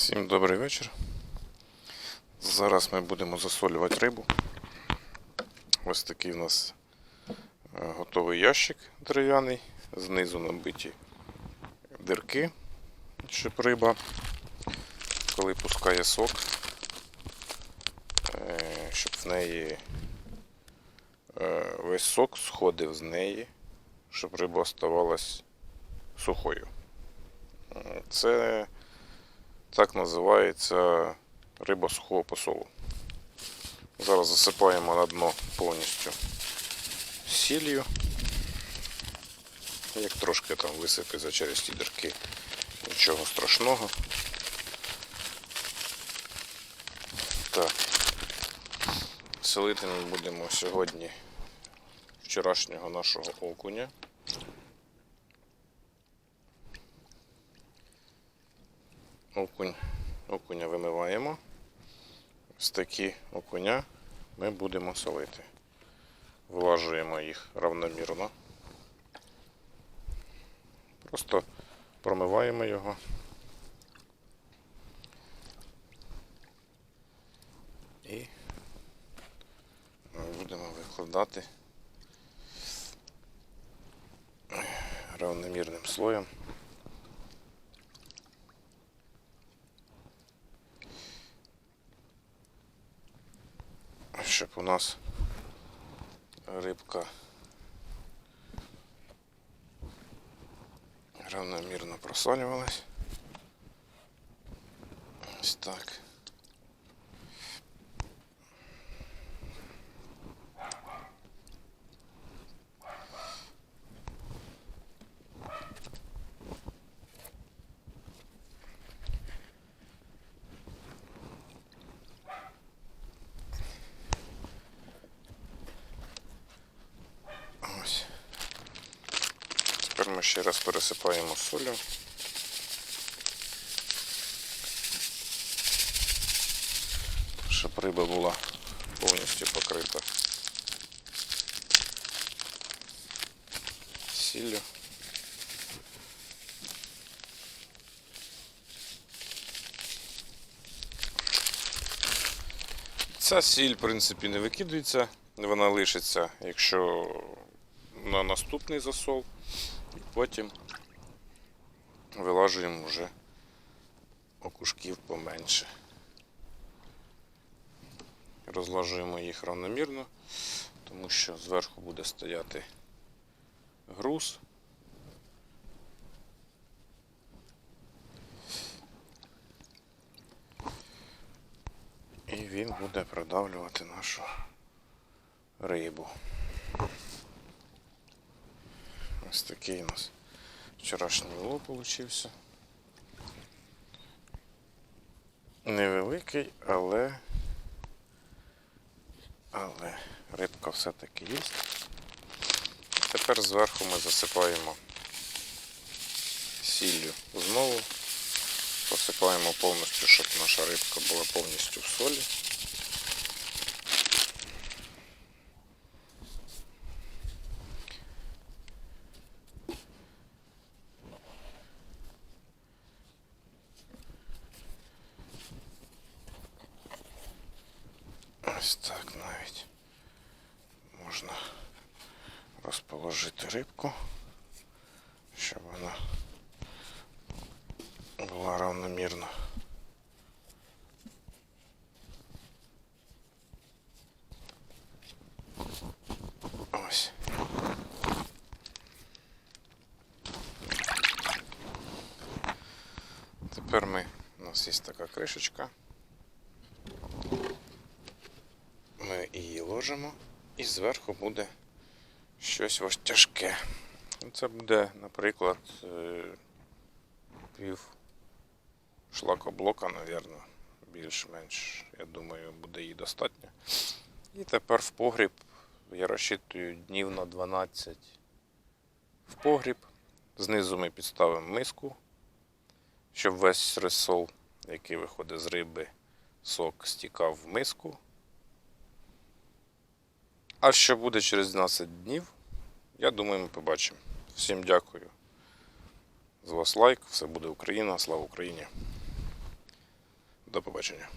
Всім добрий вечір. Зараз ми будемо засолювати рибу. Ось такий у нас е, готовий ящик дерев'яний. Знизу набиті дирки, щоб риба, коли пускає сок, е, щоб в неї е, весь сок сходив з неї, щоб риба оставалась сухою. Це так називається риба сухого посолу. Зараз засипаємо на дно повністю сіллю. Як трошки там висипеться через ті дірки, нічого страшного. Так. Селити ми будемо сьогодні вчорашнього нашого окуня. Окунь, окуня вимиваємо. Ось такі окуня ми будемо солити. Влажуємо їх равномірно. Просто промиваємо його. І будемо викладати равномірним слоєм. Щоб у нас рибка равномірно просолювалась. Ось так. Ми ще раз пересипаємо солью. Щоб риба була повністю покрита сіллю. Ця сіль, в принципі, не викидується, вона лишиться, якщо на наступний засол, потім вилажуємо вже окушків поменше. Розлажуємо їх равномірно, тому що зверху буде стояти груз. І він буде продавлювати нашу рибу. Ось такий у нас вчорашній улов получився. Невеликий, але але рибка все-таки є. Тепер зверху ми засипаємо сіллю знову. Посипаємо повністю, щоб наша рибка була повністю в солі. Ось так навіть можна розположити рибку, щоб вона була равномірно. Ось. Тепер ми, у нас є така кришечка. Її ложимо і зверху буде щось ось тяжке. Це буде, наприклад, е, пів шлакоблока, напевно, більш-менш, я думаю, буде їй достатньо. І тепер в погріб я розчитую днів на 12 в погріб. Знизу ми підставимо миску, щоб весь розсол, який виходить з риби, сок стікав в миску. А що буде через 12 днів, я думаю, ми побачимо. Всім дякую. З вас лайк, все буде Україна, слава Україні! До побачення.